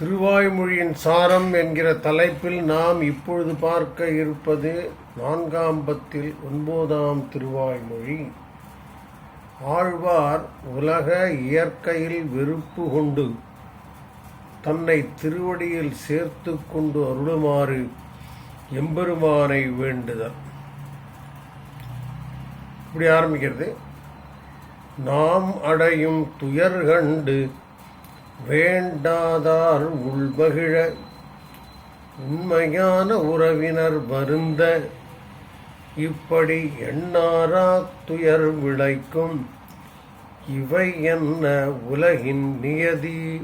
திருவாய்மொழியின் சாரம் என்கிற தலைப்பில் நாம் இப்பொழுது பார்க்க இருப்பது நான்காம் பத்தில் ஒன்பதாம் திருவாய்மொழி. ஆழ்வார் உலக இயற்கையில் வெறுப்பு கொண்டு தன்னை திருவடியில் சேர்த்து கொண்டு அருளுமாறு எம்பெருமானை வேண்டுதல். இப்படி ஆரம்பிக்கிறது. நாம் அடையும் துயர் கண்டு வேண்டாதார் உள்பகிழ உண்மையான உறவினர் வருந்த இப்படி எண்ணாரா துயர் விளைக்கும் இவை என்ன உலகின் நியதி?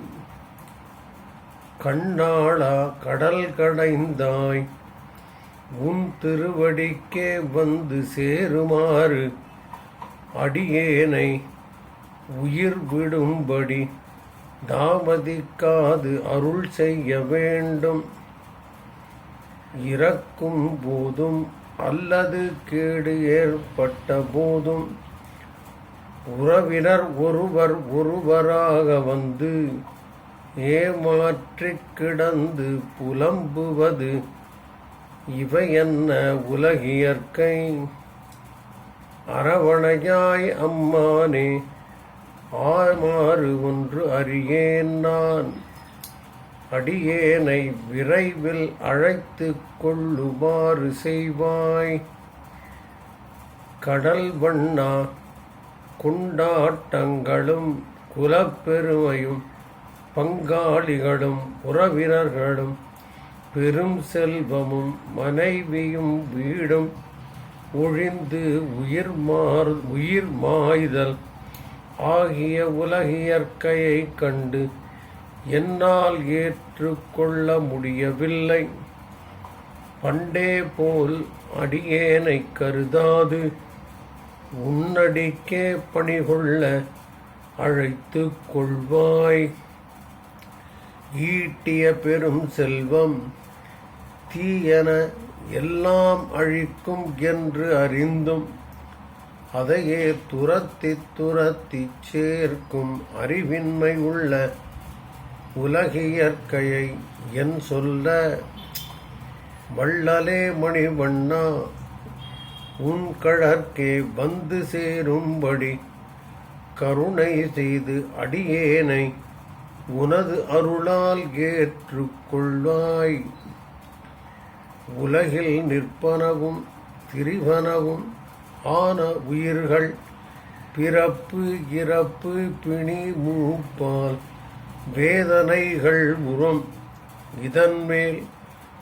கண்ணாளா கடல் கடைந்தாய் உன் திருவடிக்கே வந்து சேருமாறு அடியேனை உயிர் விடும்படி தாமதிக்காது அருள் செய்ய வேண்டும். இறக்கும் போதும் அல்லது கேடு ஏற்பட்ட போதும். உறவினர் ஒருவர் ஒருவராக வந்து ஏமாற்றிக் கிடந்து புலம்புவது இவை என்ன உலகியற்கை? அரவணையாய் அம்மானே ஆமாறு ஒன்று அறியேன் நான். அடியேனை விரைவில் அழைத்து கொள்ளுமாறு செய்வாய். கடல் வண்ணா குண்டாட்டங்களும் குலப்பெருமையும் பங்காளிகளும் உறவினர்களும் பெரும் செல்வமும் மனைவியும் வீடும் ஒழிந்து உயிர் மாறு உயிர் மாய்தல் ஆகிய உலகியற்கையைக் கண்டு என்னால் ஏற்றுக்கொள்ள முடியவில்லை. பண்டே போல் அடியேனை கருதாது. உன்னடிக்கே பணிகொள்ள அழைத்து கொள்வாய். ஈட்டிய பெரும் செல்வம் தீயன எல்லாம் அழிக்கும் என்று அறிந்தும் அதையே துரத்தி துரத்தி சேர்க்கும் அறிவின்மை உள்ள உலகியற்கையை என் சொல்ல வள்ளலே மணிவண்ணா உன் கழற்கே வந்து சேரும்படி கருணை செய்து அடியேனை உனது அருளால் ஏற்றுக்கொள்வாய் உலகில் நிற்பனவும் திரிவனவும் ஆன உயிர்கள் பிறப்பு இறப்பு பிணி மூப்பால் வேதனைகள் உறும். இதன்மேல்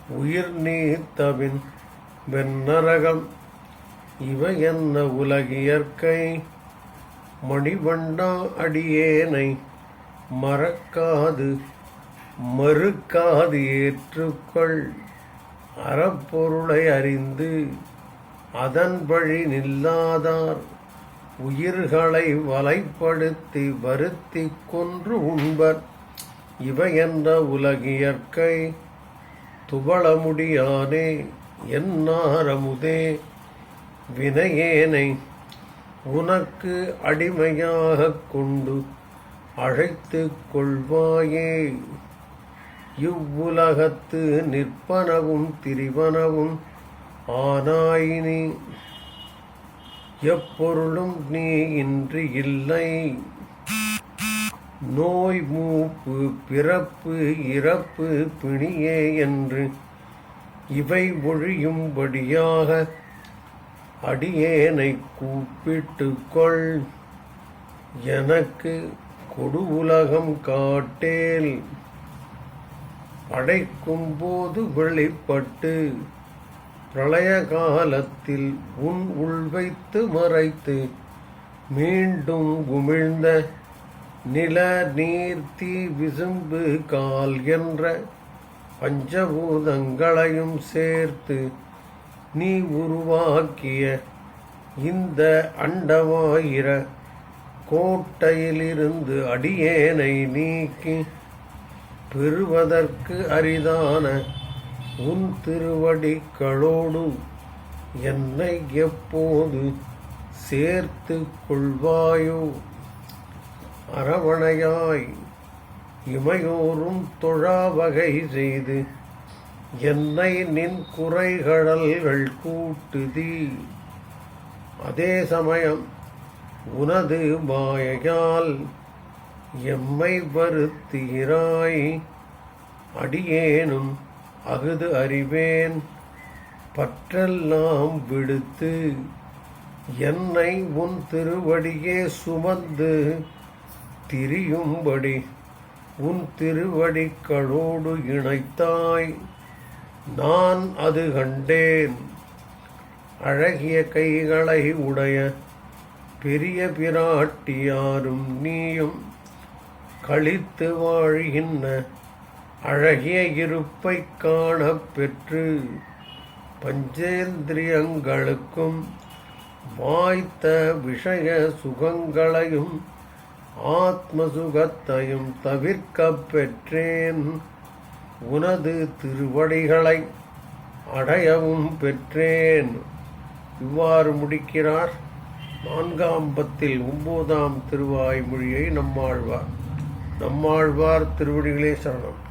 உயிர் நீத்தவின் வெண்ணரகம் இவை என்ன உலகியற்கை? மணிவண்ணா அடியேனை மறக்காது மறுக்காது ஏற்றுக்கொள். அறப்பொருளை அறிந்து அதன் வழி நில்லாதார். உயிர்களை வலைப்படுத்தி வருத்தி கொன்று உண்பர். இவை உலகியற்கை? துவள முடியானே என்னாரமுதே வினையேனை உனக்கு அடிமையாகக் கொண்டு அழைத்து கொள்வாயே. இவ்வுலகத்து நிற்பனவும் திரிவனவும் ஆனாயினி எப்பொருளும் நீ இன்று இல்லை. நோய் மூப்பு பிறப்பு இறப்பு பிணியே என்று இவை ஒழியும்படியாக அடியேனை கூப்பிட்டு கொள். எனக்கு கொடு உலகம் காட்டேல். படைக்கும் போது வெளிப்பட்டு பிரளய காலத்தில் உன் உள்வைத்து மறைத்து மீண்டும் உமிழ்ந்த நில நீர் தீ விசும்பு கால் என்ற பஞ்சபூதங்களையும் சேர்த்து நீ உருவாக்கிய இந்த அண்டமாயிர கோட்டையிலிருந்து அடியேனை நீக்கி பெறுவதற்கு அரிதான உன் திருவடிகளோடு என்னை எப்போது சேர்த்து கொள்வாயோ? அரவணையாய் இமையோரும் தொழா வகை செய்து என்னை நின் குறைகடல்கள் கூட்டுதி. அதே சமயம் உனது மாயையால் எம்மை வருத்தீராய் அடியேனும் அகுது அறிவேன் பற்றெல்லாம் விடுத்து என்னை உன் திருவடியே சுமந்து திரியும்படி உன் திருவடிக்களோடு இணைத்தாய். நான் அது கண்டேன். அழகிய கைகளை உடைய பெரிய பிராட்டியாரும் நீயும் கழித்து வாழ்கின்ற அழகிய இருப்பை காணப்பெற்று பஞ்சேந்திரியங்களுக்கும் வாய்த்த விஷய சுகங்களையும் ஆத்ம சுகத்தையும் தவிர்க்கப் பெற்றேன். உனது திருவடிகளை அடையவும் பெற்றேன். இவ்வாறு முடிக்கிறார். நான்காம் பத்தில் ஒன்பதாம் திருவாய்மொழியை நம்மாழ்வார். நம்மாழ்வார் திருவடிகளே சரணம்.